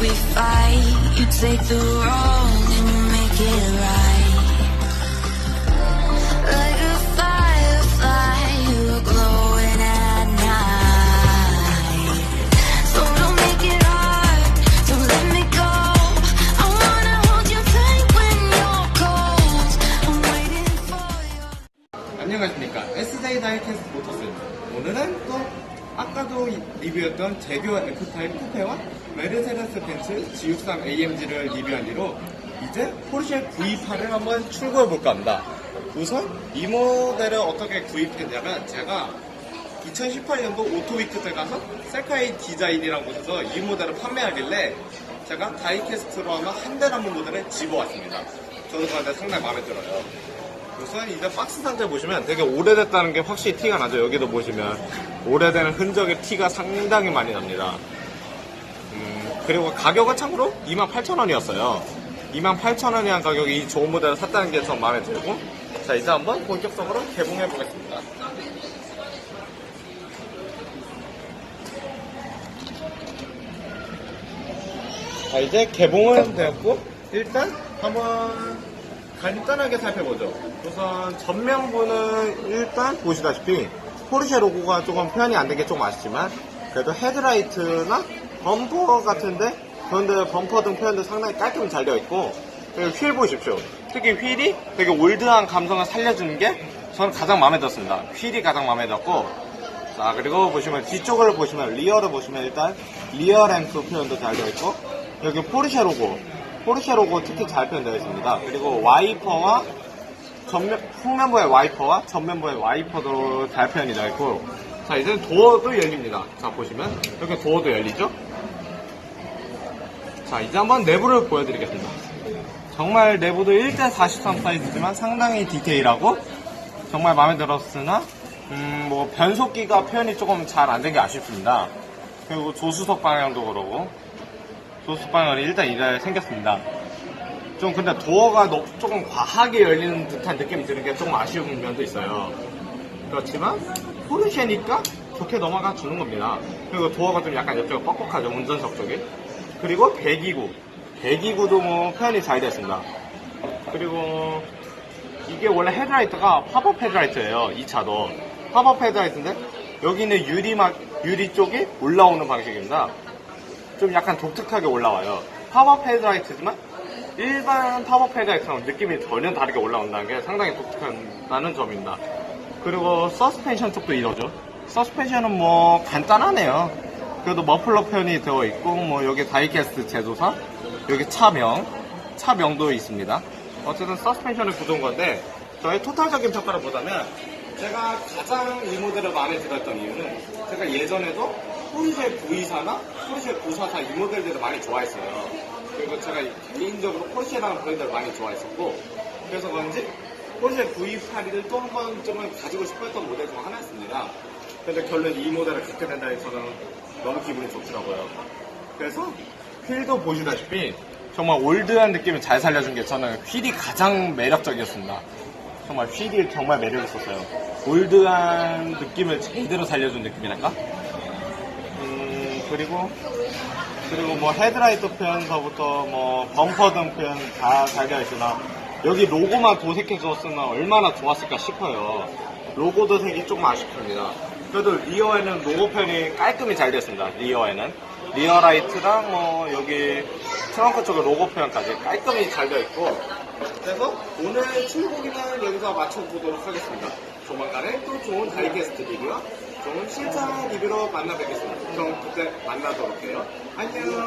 we fight. You take the wrong and you make it right. Like a firefly, you are glowing at night. So don't make it hard. Don't let me go. I wanna hold you tight when you're cold. I'm waiting for you. 안녕하십니까 S세이 다이캐스트 모터스입니다 오늘은 또 아까도 리뷰했던 제규 F타입 쿠페와 메르세데스 벤츠 G63 AMG를 리뷰한 뒤로 이제 포르쉐 V8을 한번 출고해 볼까 합니다. 우선 이 모델을 어떻게 구입했냐면 제가 2018년도 오토위크 때 가서 셀카이 디자인이라는 곳에서 이 모델을 판매하길래 제가 다이캐스트로 하면 한 대를 한번 모델을 집어왔습니다. 저도 그런데 상당히 마음에 들어요 우선 이제 박스 상자 보시면 되게 오래됐다는 게 확실히 티가 나죠. 여기도 보시면 오래된 흔적의 티가 상당히 많이 납니다. 음, 그리고 가격은 참고로 28,000원이었어요. 28,000원이란 가격에 이 좋은 모델을 샀다는 게 전 마음에 들고 자 이제 한번 본격적으로 개봉해 보겠습니다. 자 이제 개봉은 되었고 일단 한번 간단하게 살펴보죠. 우선 전면부는 일단 보시다시피 포르쉐 로고가 조금 표현이 안 된 게 좀 아쉽지만 그래도 헤드라이트나 범퍼 같은데 그런데 범퍼 등 표현도 상당히 깔끔히 잘 되어 있고 그리고 휠 보십시오. 특히 휠이 되게 올드한 감성을 살려주는 게 저는 가장 마음에 들었습니다. 휠이 가장 마음에 들었고 자 그리고 보시면 뒤쪽을 보시면 리어를 보시면 일단 리어 램프 표현도 잘 되어 있고 여기 포르쉐 로고 포르쉐 로고 특히 잘 표현되어 있습니다. 그리고 와이퍼와 전면 후면부의 와이퍼와 전면부의 와이퍼도 잘 표현이 되어 있고 자 이제 도어도 열립니다. 자 보시면 여기 도어도 열리죠? 자 이제 한번 내부를 보여드리겠습니다. 정말 내부도 1대43 사이즈지만 상당히 디테일하고 정말 마음에 들었으나 음, 뭐 변속기가 표현이 조금 잘 안 된 게 아쉽습니다. 그리고 조수석 방향도 그러고 조수석 방향이 일단 이래 생겼습니다. 좀 근데 도어가 너- 조금 과하게 열리는 듯한 느낌이 드는 게 조금 아쉬운 면도 있어요. 그렇지만 포르쉐니까 좋게 넘어가 주는 겁니다. 그리고 도어가 좀 약간 옆쪽에 뻑뻑하죠 운전석 쪽에. 그리고 배기구, 배기구도 뭐 표현이 잘 됐습니다. 그리고 이게 원래 헤드라이트가 팝업 헤드라이트예요. 이 차도 팝업 헤드라이트인데 여기는 유리 막 유리 쪽이 올라오는 방식입니다. 좀 약간 독특하게 올라와요. 팝업 헤드라이트지만 일반 팝업 헤드라이트랑 느낌이 전혀 다르게 올라온다는 게 상당히 독특하다는 점입니다. 그리고 서스펜션 쪽도 이러죠. 서스펜션은 뭐 간단하네요. 그래도 머플러 표현이 되어 있고 뭐 여기 다이캐스트 제조사, 여기 차명, 차명도 있습니다. 어쨌든 서스펜션을 구동한 건데 저의 토탈적인 평가를 보자면 제가 가장 이 모델을 마음에 들었던 이유는 제가 예전에도 포르쉐 924나 포르쉐 944 이 모델들을 많이 좋아했어요. 그리고 제가 개인적으로 포르쉐라는 브랜드를 많이 좋아했었고 그래서 그런지 포르쉐 928을 또 한 번쯤은 가지고 싶었던 모델 중 하나였습니다. 근데 결론 이 모델을 갖게 된다니 저는 너무 기분이 좋더라고요. 그래서 휠도 보시다시피 정말 올드한 느낌을 잘 살려준 게 저는 휠이 가장 매력적이었습니다. 정말 휠이 정말 매력 있었어요. 올드한 느낌을 제대로 살려준 느낌이랄까? 음, 그리고 그리고 뭐 헤드라이트 표현서부터 뭐 범퍼 등 표현 다잘 되어 있으나 여기 로고만 도색해 주었으면 얼마나 좋았을까 싶어요. 로고 도색이 조금 아쉽습니다. 그래도 리어에는 로고 표현이 깔끔히 잘 되었습니다. 리어에는 리어 라이트랑 뭐 여기 트렁크 쪽에 로고 표현까지 깔끔히 잘 되어 있고 그래서 오늘 출고기는 여기서 마쳐보도록 하겠습니다. 조만간에 또 좋은 다이캐스트 리뷰와 좋은 실전 리뷰로 만나 뵙겠습니다. 그럼 그때 만나도록 해요. 안녕.